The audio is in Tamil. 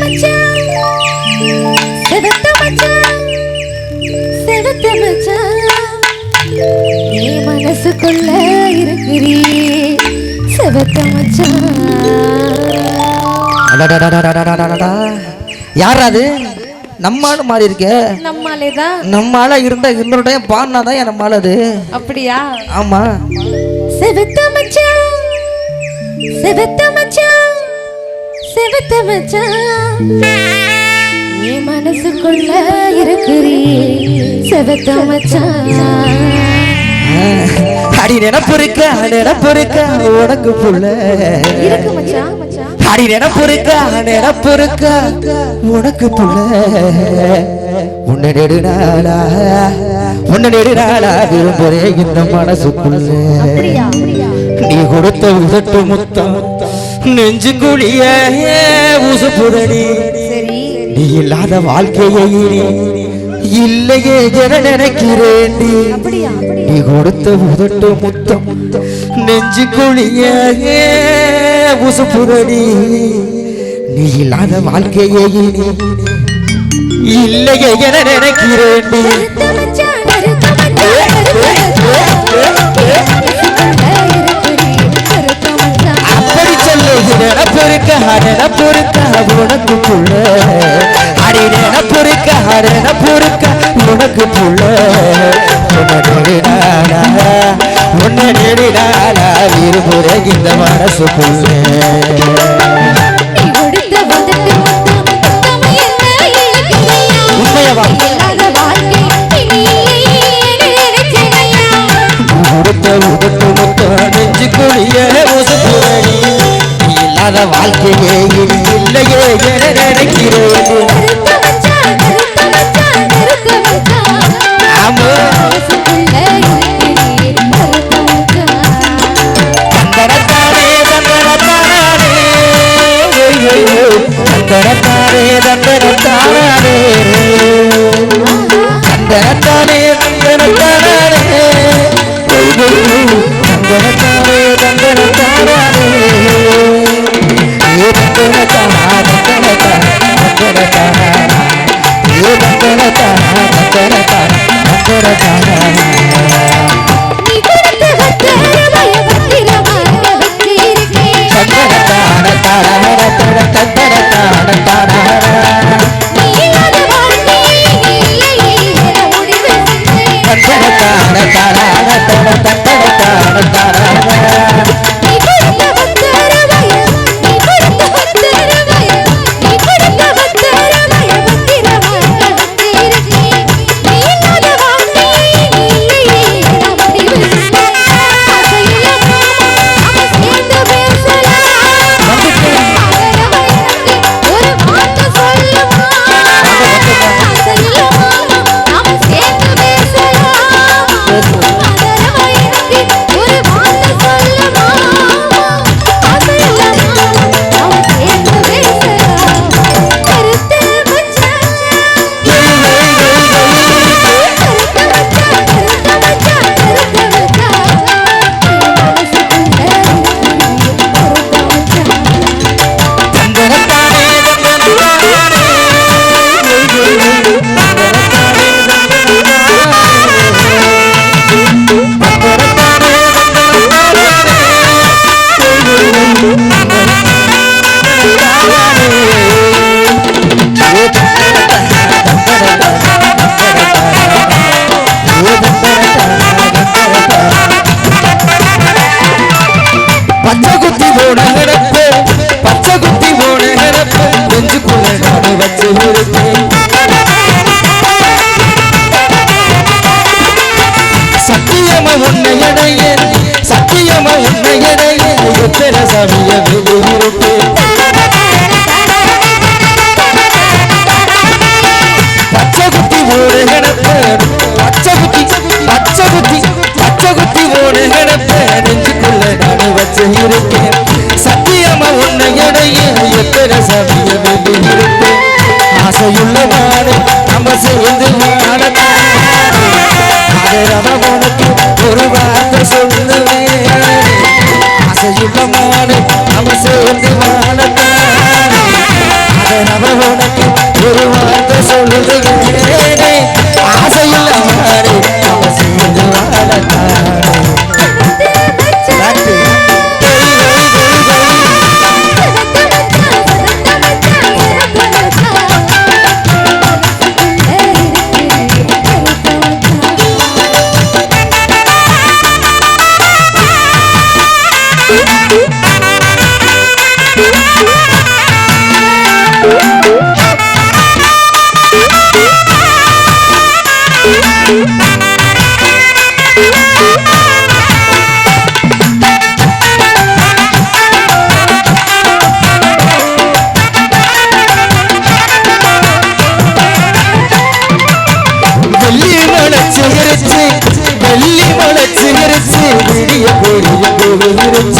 மச்சான் செவத்த மச்சான் செவத்த மச்சான் நீ மனசுக்குள்ள இருக்கிறீ செவத்த மச்சான் யார் அது நம்மாலும் மாறி இருக்க தான் நம்மால இருந்த இன்னொரு டைம் பாடினா அது அப்படியா ஆமா செவத்த மச்சான் செவத்த செவத்த மச்சான் நீ மனசுக்குள்ள இருக்கிறீ செவத்த மச்சான் அடி நினப்பு இருக்க? நினப்பு இருக்க? உனக்கு புள்ள. அடி நினப்பு இருக்க? நினப்பு இருக்க? உனக்கு புள்ள. உன்னை நெடுநாளா உன்னை நெடுநாளா விரும்புறேன் இந்த மனசுக்குள்ள. நீ கொடுத்த உதட்டு முத்தம். நெஞ்சுக்குழிய ஊசுப்புதடி சரி. நீ இல்லாத வாழ்க்கையை இல்லையே என நினைக்கிறேன் நீ கொடுத்த உதட்டு முத்தம் நெஞ்சுக்குழிய ஊசுப்புதடி நீ இல்லாத வாழ்க்கையை இல்லையே என நினைக்கிறேன் அடிடன பொறுக்க அடன பொறுக்க உனக்கு புள்ள அடிடன பொறுக்க அடன பொறுக்க உனக்கு புள்ள இருமுறை இந்த மனசு புள்ள রে রে রে ஆசையுள்ள நாடு நம்ம சேர்ந்து நாடு. Thank you.